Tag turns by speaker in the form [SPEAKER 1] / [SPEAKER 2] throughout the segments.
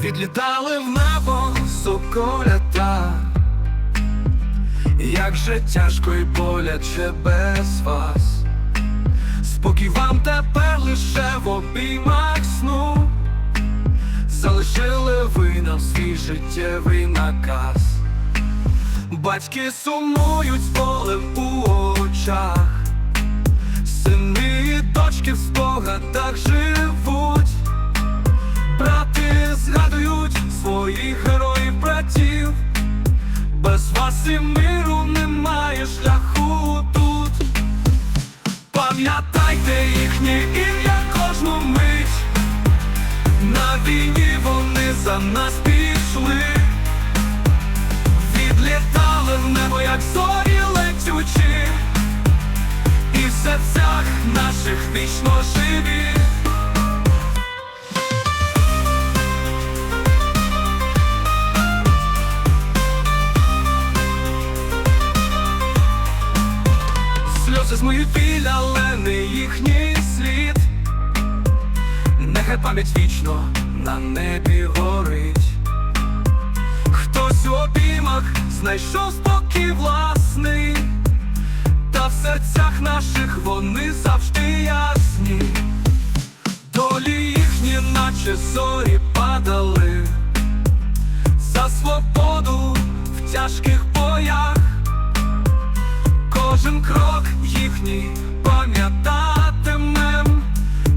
[SPEAKER 1] відлітали в небо соколята. Як же тяжко і боляче без вас. Спокій вам тепер лише в обіймах сну. Залишили ви нам свій життєвий наказ. Батьки сумують з болем у очах, без миру немає шляху тут. Пам'ятайте їхнє ім'я кожну мить, на війні вони за нас пішли. Відлітали в небо, як зорі летючі, і в серцях наших вічно живі. Сльози змиють біль, але не їхній слід. Нехай пам'ять вічно на небі горить. Хтось у обіймах знайшов спокій власний, та в серцях наших вони завжди ясні. Долі їхні, наче зорі падали, за свободу в тяжких боях. Кожен крок їхній пам'ятатимем,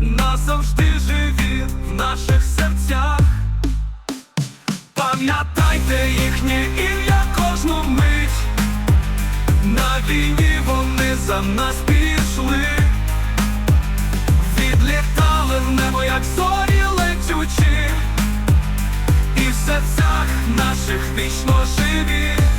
[SPEAKER 1] назавжди живі в наших серцях. Пам'ятайте їхнє ім'я кожну мить, на війні вони за нас пішли, відлітали в небо, як зорі летючі, і в серцях наших вічно живі.